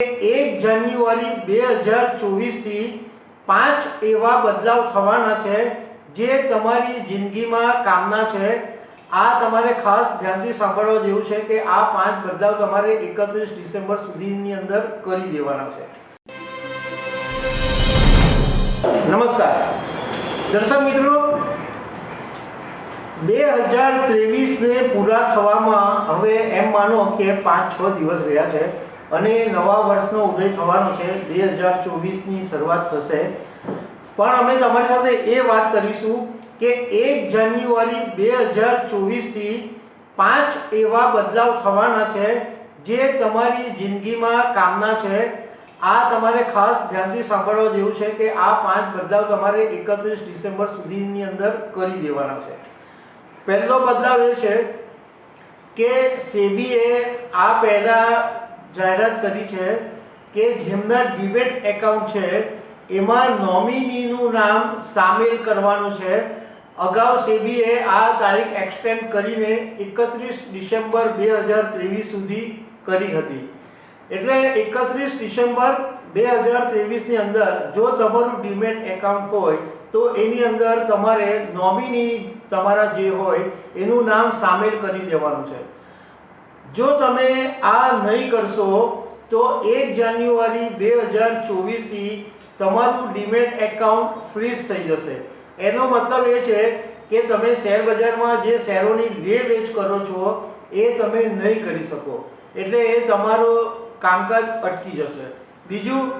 એક જાન્યુઆરી બે હજાર ચોવીસથી પાંચ એવા બદલાવ થવાના છે જે તમારી જિંદગીમાં કામના છે. આ તમારે ખાસ ધ્યાનથી સાંભળવા જેવું છે કે આ પાંચ બદલાવ તમારે એકત્રીસ ડિસેમ્બર સુધીની અંદર કરી દેવાના છે. નમસ્કાર. દર્શક મિત્રો, બે હજાર ત્રેવીસને પૂરા થવામાં હવે એમ માનો કે પાંચ છ દિવસ રહ્યા છે. અને નવા વર્ષનો ઉદય થવાનો છે. બે હજાર ચોવીસની શરૂઆત થશે. પણ અમે તમારી સાથે એ વાત કરીશું કે એક જાન્યુઆરી બે હજાર ચોવીસથી પાંચ એવા બદલાવ થવાના છે જે તમારી જિંદગીમાં કામના છે. આ તમારે ખાસ ધ્યાનથી સાંભળવા જેવું છે કે આ પાંચ બદલાવ તમારે એકત્રીસ ડિસેમ્બર સુધીની અંદર કરી દેવાના છે. પહેલો બદલાવ એ છે કે સેબીએ આ પહેલાં જાહેરાત કરી છે કે જેમના ડિબેટ એકાઉન્ટ છે, એમાં નોમિનીનું નામ સામેલ કરવાનું છે. અગાઉ સેબીએ આ તારીખ એક્સટેન્ડ કરીને એકત્રીસ ડિસેમ્બર બે હજાર ત્રેવીસ સુધી કરી હતી. એટલે એકત્રીસ ડિસેમ્બર બે હજાર ત્રેવીસની અંદર જો તમારું ડીમેટ એકાઉન્ટ હોય, તો એની અંદર તમારે નોમિની તમારા જે હોય, એનું નામ સામેલ કરી દેવાનું છે. જો તમે આ નહીં કરશો, તો એક જાન્યુઆરી બે હજાર ચોવીસથી તમારું ડીમેટ એકાઉન્ટ ફ્રીઝ થઈ જશે. એનો મતલબ એ છે કે તમે શેર બજારમાં જે શેરોની લે વેચ કરો છો, એ તમે નહીં કરી શકો. એટલે એ તમારું કામકાજ અટકી જશે. બીજું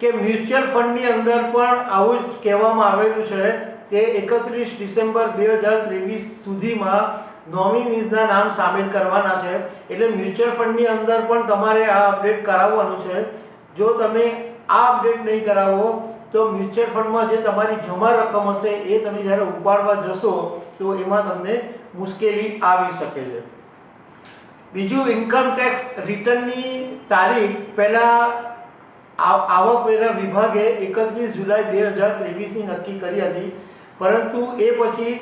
કે મ્યુચ્યુઅલ ફંડની અંદર પણ આવું જ કહેવામાં આવેલું છે કે એકત્રીસ ડિસેમ્બર બે હજાર ત્રેવીસ સુધીમાં નોમિનીઝના નામ સામેલ કરવાના છે. એટલે મ્યુચ્યુઅલ ફંડની અંદર પણ તમારે આ અપડેટ કરાવવાનું છે. જો તમે આ અપડેટ નહીં કરાવો, તો મ્યુચ્યુઅલ ફંડમાં જે તમારી જમા રકમ હશે, એ તમે જ્યારે ઉપાડવા જશો, તો એમાં તમને મુશ્કેલી આવી શકે છે. બીજું ઇન્કમ ટેક્સ રિટર્નની તારીખ પહેલાં આવ- આવકવેરા વિભાગે એકત્રીસ જુલાઈ બે હજાર ત્રેવીસની નક્કી કરી હતી. પરંતુ એ પછી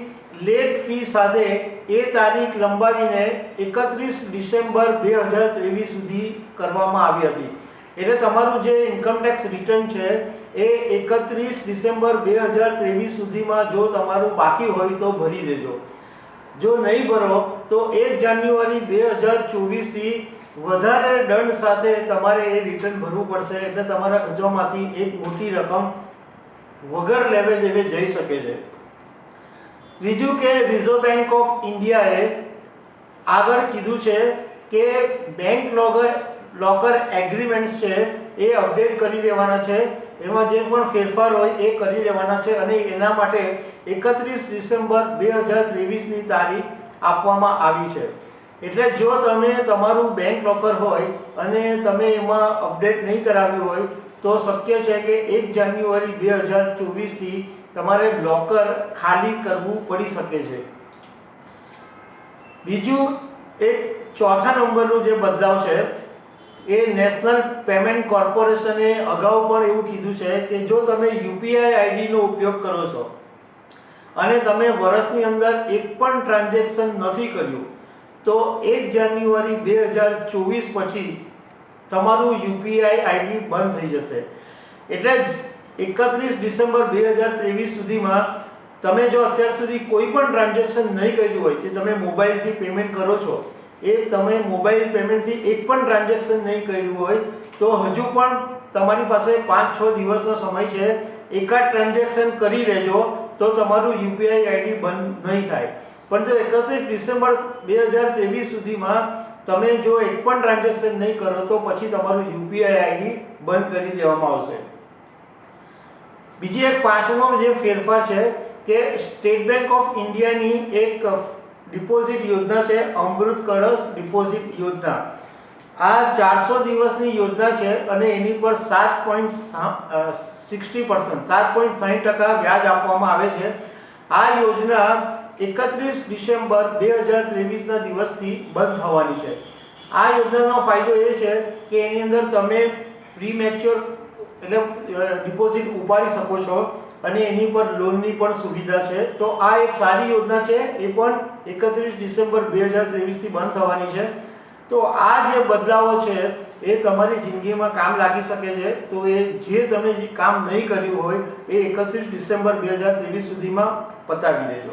લેટ ફી સાથે એ તારીખ લંબાવીને એકત્રીસ ડિસેમ્બર બે હજાર ત્રેવીસ સુધી કરવામાં આવી હતી. એટલે તમારું જે ઇન્કમટેક્સ રિટર્ન છે, એ એકત્રીસ ડિસેમ્બર બે હજાર ત્રેવીસ સુધીમાં જો તમારું બાકી હોય તો ભરી દેજો. જો નહીં ભરો, તો એક જાન્યુઆરી બે હજાર ચોવીસથી વધારે દંડ સાથે તમારે એ રિટર્ન ભરવું પડશે. એટલે તમારા ગજવામાંથી એક મોટી રકમ વગર લેવે દેવે જઈ શકે છે. ત્રીજું કે રિઝર્વ બેંક ઓફ ઇન્ડિયાએ આગળ કીધું છે કે બેંક લોકર લોકર એગ્રીમેન્ટ્સ છે એ અપડેટ કરી લેવાના છે. એમાં જે પણ ફેરફાર હોય એ કરી લેવાના છે અને એના માટે એકત્રીસ ડિસેમ્બર બે હજાર ત્રેવીસની તારીખ આપવામાં આવી છે. એટલે જો તમે તમારું બેંક લોકર હોય અને તમે એમાં અપડેટ નહીં કરાવ્યું હોય તો શક્ય છે કે એક જાન્યુઆરી બે હજાર ચોવીસથી તમારે લોકર ખાલી કરવું પડી શકે છે. બીજું, એક ચોથા નંબરનું જે બદલાવ છે, એ નેશનલ પેમેન્ટ કોર્પોરેશને અગાઉ પણ એવું કીધું છે કે જો તમે યુપીઆઈ આઈડીનો ઉપયોગ કરો છો અને તમે વર્ષની અંદર એક પણ ટ્રાન્ઝેક્શન નથી કર્યું, તો એક જાન્યુઆરી બે હજાર ચોવીસ પછી તમારું યુપીઆઈ આઈડી બંધ થઈ જશે. એટલે એકત્રીસ ડિસેમ્બર બે હજાર ત્રેવીસ સુધીમાં તમે જો અત્યાર સુધી કોઈ પણ ટ્રાન્ઝેક્શન નહીં કર્યું હોય, જે તમે મોબાઈલથી પેમેન્ટ કરો છો, એ તમે મોબાઈલ પેમેન્ટથી એક પણ ટ્રાન્ઝેક્શન નહીં કર્યું હોય, તો હજુ પણ તમારી પાસે પાંચ છ દિવસનો સમય છે. એકાદ ટ્રાન્ઝેક્શન કરી લેજો, તો તમારું યુપીઆઈ આઈડી બંધ નહીં થાય. પણ જો એકત્રીસ ડિસેમ્બર બે હજાર ત્રેવીસ સુધીમાં તમે જો એક પણ ટ્રાન્ઝેક્શન નહીં કરો, તો પછી તમારું યુપીઆઈ આઈડી બંધ કરી દેવામાં આવશે. બીજી એક પાંચમો જે ફેરફાર છે કે સ્ટેટ બેંક ઓફ ઇન્ડિયાની એક ડિપોઝિટ યોજના છે, અમૃત કળશ ડિપોઝિટ યોજના. આ ચારસો દિવસની યોજના છે અને એની પર સાત પોઈન્ટ સિક્સટી પર્સન્ટ, સાત પોઈન્ટ સાહીઠ ટકા વ્યાજ આપવામાં આવે છે. આ યોજના એકત્રીસ ડિસેમ્બર બે હજાર ત્રેવીસના દિવસથી બંધ થવાની છે. આ યોજનાનો ફાયદો એ છે કે એની અંદર તમે પ્રી મેચ્યોર એટલે ડિપોઝિટ ઉપાડી શકો છો અને એની પર લોનની પણ સુવિધા છે. તો આ એક સારી યોજના છે, એ પણ એકત્રીસ ડિસેમ્બર બે હજાર ત્રેવીસથી બંધ થવાની છે. તો આ જે બદલાવો છે, એ તમારી જિંદગીમાં કામ લાગી શકે છે. તો એ જે તમે જે કામ નહીં કર્યું હોય, એ એકત્રીસ ડિસેમ્બર બે હજાર ત્રેવીસ સુધીમાં પતાવી દેજો.